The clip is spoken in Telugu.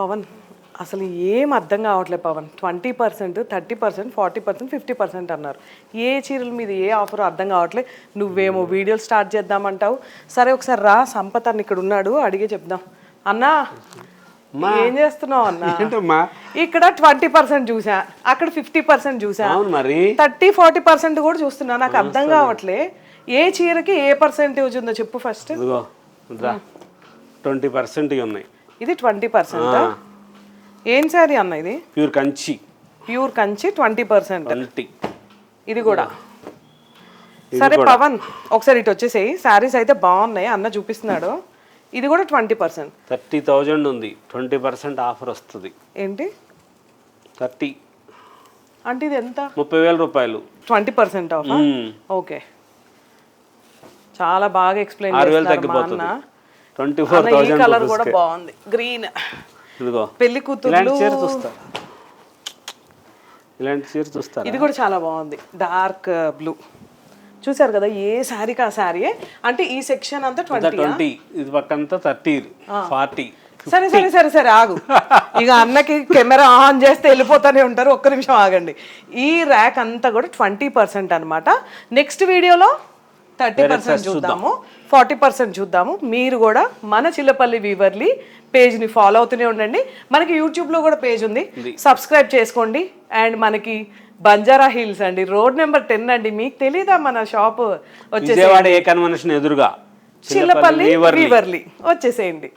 పవన్ అసలు ఏం అర్థం కావట్లేదు Pawan. Twenty percent thirty percent forty percent fifty percent అన్నారు. ఏ చీరల మీద ఏ ఆఫర్ అర్థం కావట్లేదు. నువ్వేమో వీడియోలు స్టార్ట్ చేద్దామంటావు. సరే ఒకసారి రా సంపత్ అన్న ఇక్కడ ఉన్నాడు అడిగే చెప్దాం. అన్నా ఏం చేస్తున్నావు అన్నా? ఇక్కడ ట్వంటీ పర్సెంట్ చూసా అక్కడ ఫిఫ్టీ పర్సెంట్ చూసా. మరి. థర్టీ ఫార్టీ పర్సెంట్ కూడా చూస్తున్నా నాకు అర్థం కావట్లే. ఏ చీరకి ఏ పర్సెంటేజ్ ఉందో చెప్పు ఫస్ట్. ఇదిగో ట్వంటీ పర్సెంట్ ఉన్నాయి. ఇది ట్వంటీ పర్సెంట్? ఏం శారీ అన్న ఇది? Pure Kanchi. Pure Kanchi twenty percent. ఇది కూడా. సరే పవన్ ఒకసారి ఇటు వచ్చేసేయి. శారీస్ అయితే బాగున్నాయి అన్న చూపిస్తున్నాడు. ఇది కూడా ట్వంటీ పర్సెంట్. థర్టీ థౌజండ్ ఉంది. ట్వంటీ పర్సెంట్ ఆఫర్ వస్తుంది. ఏంటి? థర్టీ. అంటే ఇది ఎంత? ముప్పై వేల రూపాయలు. ట్వంటీ పర్సెంట్ ఆఫ్ మ్మ్. ఓకే. చాలా బాగా ఎక్స్ప్లెయిన్ చేస్తున్నారు మా అన్న. ట్వంటీ ఫోర్ థౌజండ్ కలర్ కూడా బాగుంది. గ్రీన్ ఇదిగో. పెళ్ళి కూతురు చీర చూస్తా. ఇలాంటి చీర చూస్తారా? ఇది కూడా చాలా బాగుంది. డార్క్ బ్లూ చూసారు కదా ఏ శారీకి ఆ శారీ అంటే ఈ సెక్షన్ అంతా ట్వంటీ ఇది పక్కంతా థర్టీ ఫార్టీ సరే సరే సరే సరే ఆగు. ఇక అన్నకి కెమెరా ఆన్ చేస్తే వెళ్ళిపోతూనే ఉంటారు. ఒక్క నిమిషం ఆగండి. ఈ ర్యాక్ అంతా కూడా ట్వంటీ పర్సెంట్ అనమాట నెక్స్ట్ వీడియోలో థర్టీ పర్సెంట్ చూద్దాము ఫార్టీ పర్సెంట్ చూద్దాము. మీరు కూడా మన చిల్లపల్లి వీవర్లీ పేజ్ని ఫాలో అవుతూనే ఉండండి. మనకి యూట్యూబ్లో కూడా పేజ్ ఉంది. సబ్స్క్రైబ్ చేసుకోండి. అండ్ మనకి బంజారా హిల్స్ అండి. రోడ్ నెంబర్ టెన్ అండి. మీకు తెలీదా మన షాప్ వచ్చేసి విజయవాడ ఏ కన్వెన్షన్ ఎదురుగా? చిల్లపల్లి వీవర్లీ. వచ్చేసేయండి.